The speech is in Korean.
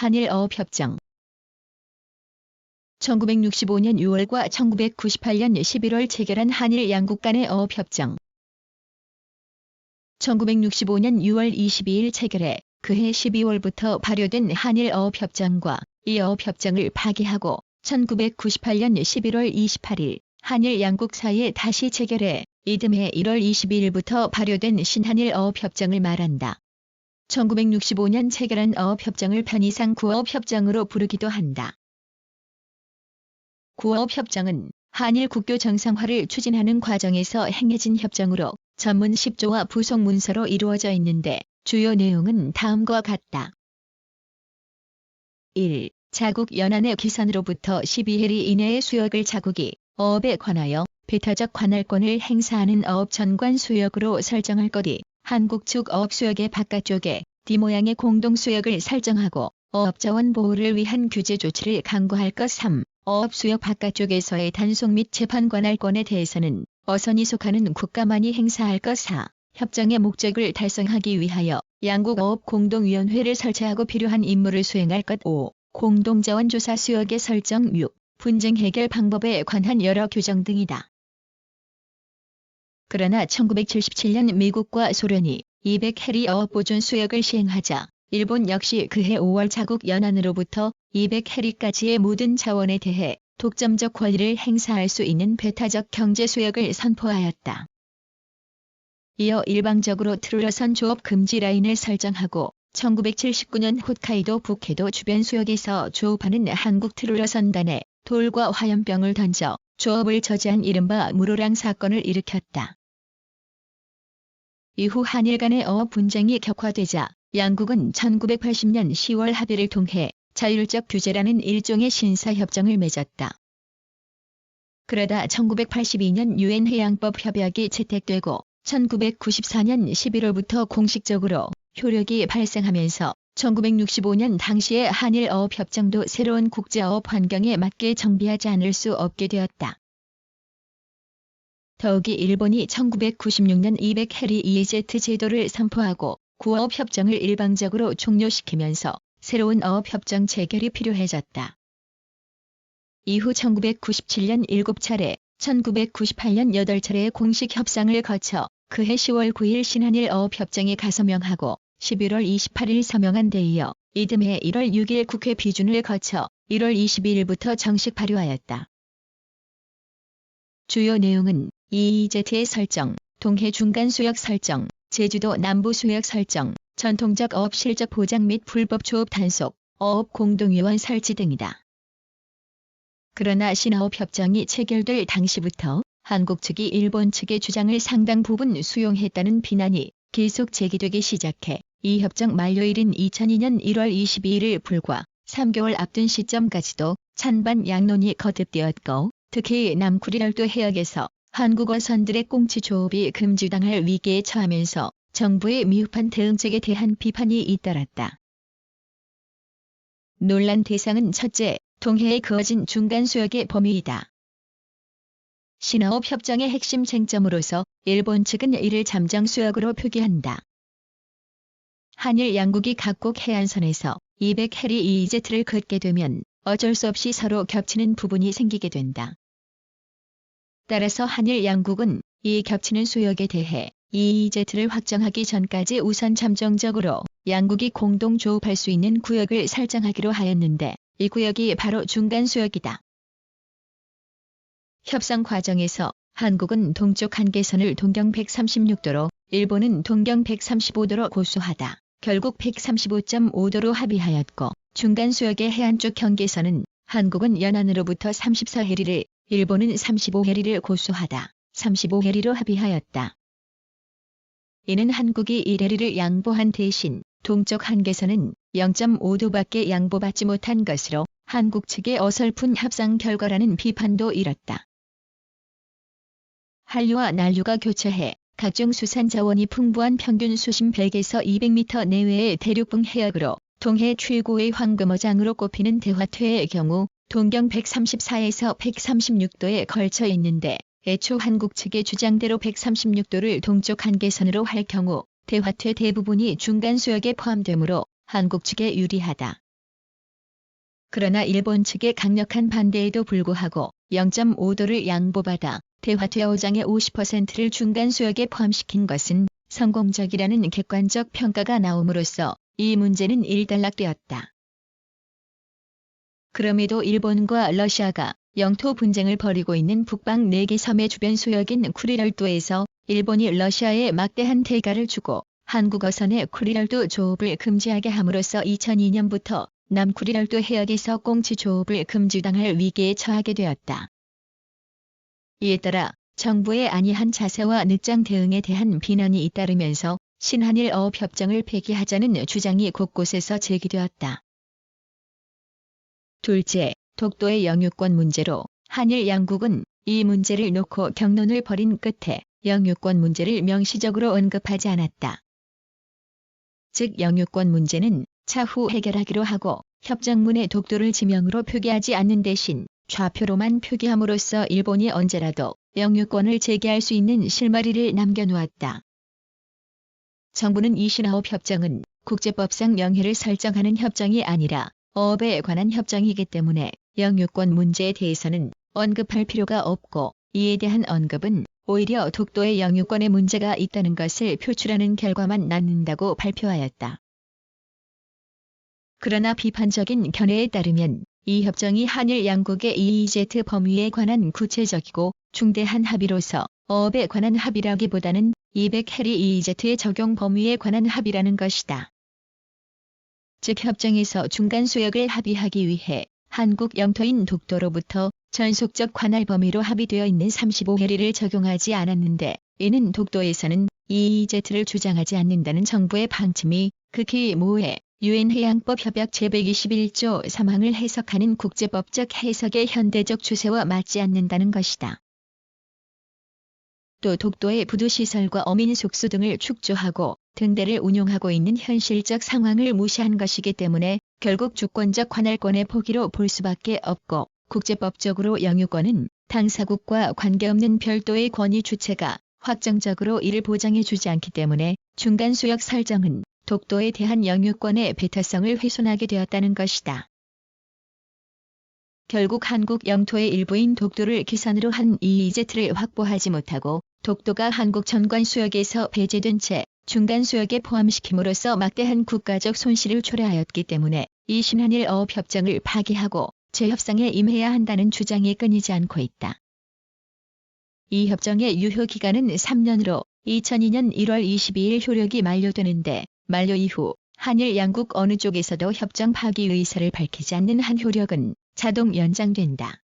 한일 어업 협정 1965년 6월과 1998년 11월 체결한 한일 양국 간의 어업 협정 1965년 6월 22일 체결해 그해 12월부터 발효된 한일 어업 협정과 이 어업 협정을 파기하고 1998년 11월 28일 한일 양국 사이에 다시 체결해 이듬해 1월 22일부터 발효된 신한일 어업 협정을 말한다. 1965년 체결한 어업협정을 편의상 구어업협정으로 부르기도 한다. 구어업협정은 한일 국교 정상화를 추진하는 과정에서 행해진 협정으로 전문 10조와 부속 문서로 이루어져 있는데 주요 내용은 다음과 같다. 1. 자국 연안의 기선으로부터 12해리 이내의 수역을 자국이 어업에 관하여 배타적 관할권을 행사하는 어업 전관 수역으로 설정할 것이 한국 측 어업 수역의 바깥쪽에 D 모양의 공동 수역을 설정하고 어업 자원 보호를 위한 규제 조치를 강구할 것 3. 어업 수역 바깥쪽에서의 단속 및 재판 관할권에 대해서는 어선이 속하는 국가만이 행사할 것 4. 협정의 목적을 달성하기 위하여 양국 어업 공동위원회를 설치하고 필요한 임무를 수행할 것 5. 공동자원 조사 수역의 설정 6. 분쟁 해결 방법에 관한 여러 규정 등이다. 그러나 1977년 미국과 소련이 200해리 어업 보존 수역을 시행하자 일본 역시 그해 5월 자국 연안으로부터 200해리까지의 모든 자원에 대해 독점적 권리를 행사할 수 있는 배타적 경제 수역을 선포하였다. 이어 일방적으로 트롤러선 조업 금지 라인을 설정하고 1979년 홋카이도 북해도 주변 수역에서 조업하는 한국 트롤러선단에 돌과 화염병을 던져 조업을 저지한 이른바 무로랑 사건을 일으켰다. 이후 한일 간의 어업 분쟁이 격화되자 양국은 1980년 10월 합의를 통해 자율적 규제라는 일종의 신사협정을 맺었다. 그러다 1982년 유엔 해양법 협약이 채택되고 1994년 11월부터 공식적으로 효력이 발생하면서 1965년 당시의 한일 어업 협정도 새로운 국제 어업 환경에 맞게 정비하지 않을 수 없게 되었다. 더욱이 일본이 1996년 200해리 EEZ 제도를 선포하고 구어업 협정을 일방적으로 종료시키면서 새로운 어업 협정 체결이 필요해졌다. 이후 1997년 7차례, 1998년 8차례의 공식 협상을 거쳐 그해 10월 9일 신한일 어업협정에 가서명하고 11월 28일 서명한 데 이어 이듬해 1월 6일 국회 비준을 거쳐 1월 22일부터 정식 발효하였다. 주요 내용은 EEZ의 설정, 동해 중간 수역 설정, 제주도 남부 수역 설정, 전통적 어업 실적 보장 및 불법 조업 단속, 어업 공동위원 설치 등이다. 그러나 신어업 협정이 체결될 당시부터 한국 측이 일본 측의 주장을 상당 부분 수용했다는 비난이 계속 제기되기 시작해 이 협정 만료일인 2002년 1월 22일을 불과 3개월 앞둔 시점까지도 찬반 양론이 거듭되었고 특히 남쿠리 열도 해역에서 한국어 선들의 꽁치 조업이 금지당할 위기에 처하면서 정부의 미흡한 대응책에 대한 비판이 잇따랐다. 논란 대상은 첫째, 동해에 그어진 중간 수역의 범위이다. 신화업 협정의 핵심 쟁점으로서 일본 측은 이를 잠정 수역으로 표기한다. 한일 양국이 각국 해안선에서 200해리 EEZ를 긋게 되면 어쩔 수 없이 서로 겹치는 부분이 생기게 된다. 따라서 한일 양국은 이 겹치는 수역에 대해 EEZ를 확정하기 전까지 우선 잠정적으로 양국이 공동 조업할 수 있는 구역을 설정하기로 하였는데 이 구역이 바로 중간 수역이다. 협상 과정에서 한국은 동쪽 한계선을 동경 136도로 일본은 동경 135도로 고수하다. 결국 135.5도로 합의하였고 중간 수역의 해안 쪽 경계선은 한국은 연안으로부터 34해리를 일본은 35해리를 고수하다. 35해리로 합의하였다. 이는 한국이 1해리를 양보한 대신 동쪽 한계선은 0.5도밖에 양보받지 못한 것으로 한국 측의 어설픈 협상 결과라는 비판도 일었다. 한류와 난류가 교차해 각종 수산 자원이 풍부한 평균 수심 100에서 200m 내외의 대륙붕 해역으로 동해 최고의 황금어장으로 꼽히는 대화퇴의 경우 동경 134에서 136도에 걸쳐 있는데 애초 한국 측의 주장대로 136도를 동쪽 한계선으로 할 경우 대화퇴 대부분이 중간 수역에 포함되므로 한국 측에 유리하다. 그러나 일본 측의 강력한 반대에도 불구하고 0.5도를 양보받아 대화퇴허장의 50%를 중간 수역에 포함시킨 것은 성공적이라는 객관적 평가가 나옴으로써 이 문제는 일단락되었다. 그럼에도 일본과 러시아가 영토 분쟁을 벌이고 있는 북방 4개 섬의 주변 수역인 쿠리열도에서 일본이 러시아에 막대한 대가를 주고 한국 어선의 쿠리열도 조업을 금지하게 함으로써 2002년부터 남쿠리열도 해역에서 꽁치 조업을 금지당할 위기에 처하게 되었다. 이에 따라 정부의 안이한 자세와 늦장 대응에 대한 비난이 잇따르면서 신한일 어업협정을 폐기하자는 주장이 곳곳에서 제기되었다. 둘째, 독도의 영유권 문제로 한일 양국은 이 문제를 놓고 경론을 벌인 끝에 영유권 문제를 명시적으로 언급하지 않았다. 즉 영유권 문제는 차후 해결하기로 하고 협정문에 독도를 지명으로 표기하지 않는 대신 좌표로만 표기함으로써 일본이 언제라도 영유권을 제기할 수 있는 실마리를 남겨놓았다. 정부는 이 신화업 협정은 국제법상 명예를 설정하는 협정이 아니라 어업에 관한 협정이기 때문에 영유권 문제에 대해서는 언급할 필요가 없고 이에 대한 언급은 오히려 독도의 영유권에 문제가 있다는 것을 표출하는 결과만 낳는다고 발표하였다. 그러나 비판적인 견해에 따르면 이 협정이 한일 양국의 EEZ 범위에 관한 구체적이고 중대한 합의로서 어업에 관한 합의라기보다는 200해리 EEZ의 적용 범위에 관한 합의라는 것이다. 즉 협정에서 중간 수역을 합의하기 위해 한국 영토인 독도로부터 전속적 관할 범위로 합의되어 있는 35해리를 적용하지 않았는데 이는 독도에서는 EEZ를 주장하지 않는다는 정부의 방침이 극히 모호해 유엔 해양법 협약 제121조 3항을 해석하는 국제법적 해석의 현대적 추세와 맞지 않는다는 것이다. 또 독도의 부두시설과 어민 숙소 등을 축조하고 등대를 운용하고 있는 현실적 상황을 무시한 것이기 때문에 결국 주권적 관할권의 포기로 볼 수밖에 없고 국제법적으로 영유권은 당사국과 관계없는 별도의 권위 주체가 확정적으로 이를 보장해 주지 않기 때문에 중간 수역 설정은 독도에 대한 영유권의 배타성을 훼손하게 되었다는 것이다. 결국 한국 영토의 일부인 독도를 기선으로 한 EEZ를 확보하지 못하고 독도가 한국 전관 수역에서 배제된 채 중간 수역에 포함시킴으로써 막대한 국가적 손실을 초래하였기 때문에 이 신한일 어업 협정을 파기하고 재협상에 임해야 한다는 주장이 끊이지 않고 있다. 이 협정의 유효 기간은 3년으로 2002년 1월 22일 효력이 만료되는데 만료 이후 한일 양국 어느 쪽에서도 협정 파기 의사를 밝히지 않는 한 효력은 자동 연장된다.